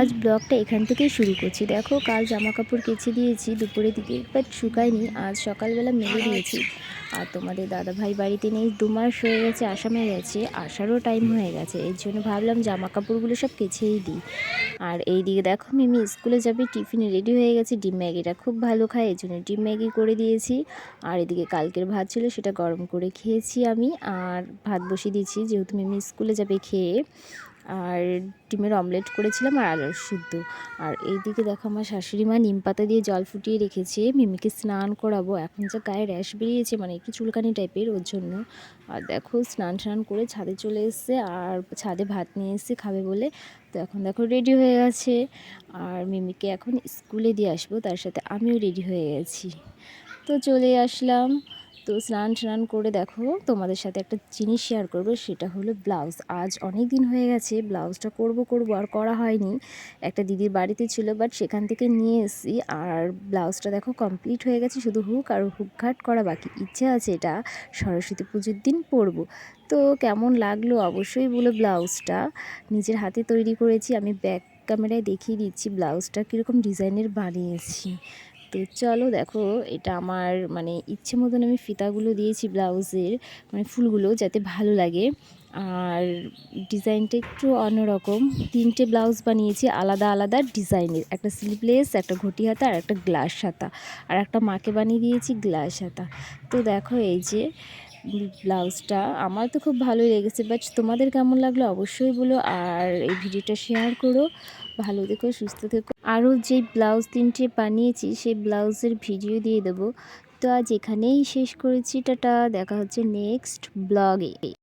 আজ ব্লগটা এখান থেকেই শুরু করছি। দেখো, কাল জামা কাপড় কেচে দিয়েছি, দুপুরের দিকে বাট শুকায়নি। আজ সকালবেলা মেলে দিয়েছি। আর তোমাদের দাদা ভাই বাড়িতে নেই দু মাস হয়ে গেছে, আসামে গেছে, আসারও টাইম হয়ে গেছে। এর জন্য ভাবলাম জামা কাপড়গুলো সব কেচেই দিই। আর এই দিকে দেখো, মিমি স্কুলে যাবে, টিফিনে রেডি হয়ে গেছে, ডিম ম্যাগিটা খুব ভালো খায় এই জন্য ডিম ম্যাগি করে দিয়েছি। আর এদিকে কালকের ভাত ছিল, সেটা গরম করে খেয়েছি আমি, আর ভাত বসিয়ে দিয়েছি, যেহেতু মিমি স্কুলে যাবে খেয়ে। আর ডিমের অমলেট করেছিলাম আর আলুর সিদ্ধ। আর এইদিকে দেখো আমার শাশুড়ি মা নিম পাতা দিয়ে জল ফুটিয়ে রেখেছে। মিমিকে স্নান করাবো। এখন যা গায়ে র্যাশ বেরিয়েছে মানে একটু চুলকানি টাইপের ওর জন্য। আর দেখো স্নান স্নান করে ছাদে চলে এসছে আর ছাদে ভাত নিয়ে এসছে, খাবে বলে। তো এখন দেখো রেডি হয়ে গেছে। আর মিমিকে এখন স্কুলে দিয়ে আসব, তার সাথে আমিও রেডি হয়ে গেছি। তো চলে আসলাম। তো স্নান স্নান করে দেখো, তোমাদের সাথে একটা জিনিস শেয়ার করব, সেটা হলো ব্লাউজ আজ অনেক দিন হয়ে গেছে ব্লাউজটা করব করব, আর করা হয়নি। একটা দিদির বাড়িতে ছিল বাট সেখান থেকে নিয়ে এসেছি। আর ব্লাউজটা দেখো কমপ্লিট হয়ে গেছে, শুধু হুক আর হুক ঘাট করা বাকি। ইচ্ছে আছে এটা সরস্বতী পুজোর দিন পরবো। তো কেমন লাগল অবশ্যই বলো ব্লাউজটা নিজের হাতে তৈরি করেছি, আমি ব্যাক ক্যামেরায় দেখিয়ে দিচ্ছি ব্লাউজটা কীরকম ডিজাইনের বানিয়েছি। তো চলো দেখো, এটা আমার মানে ইচ্ছে মতন আমি ফিতাগুলো দিয়েছি ব্লাউজের মানে ফুলগুলো যাতে ভালো লাগে। আর ডিজাইনটা একটু অন্যরকম, তিনটে ব্লাউজ বানিয়েছি আলাদা আলাদা ডিজাইনের, একটা স্লিভলেস একটা ঘটি হাতা আর একটা গ্লাস হাতা। আর একটা মাকে বানিয়ে দিয়েছি গ্লাস হাতা। তো দেখো এই যে ব্লাউজটা আমার তো খুব ভালোই লেগেছে বাট তোমাদের কেমন লাগল অবশ্যই বলো আর এই ভিডিওটা শেয়ার করো, ভালো থেকো, সুস্থ থেকো। আরও যে ব্লাউজ তিনটে বানিয়েছি, সেই ব্লাউজের ভিডিও দিয়ে দেবো। তো আজ এখানেই শেষ করেছি, টাটা, দেখা হচ্ছে নেক্সট ব্লগে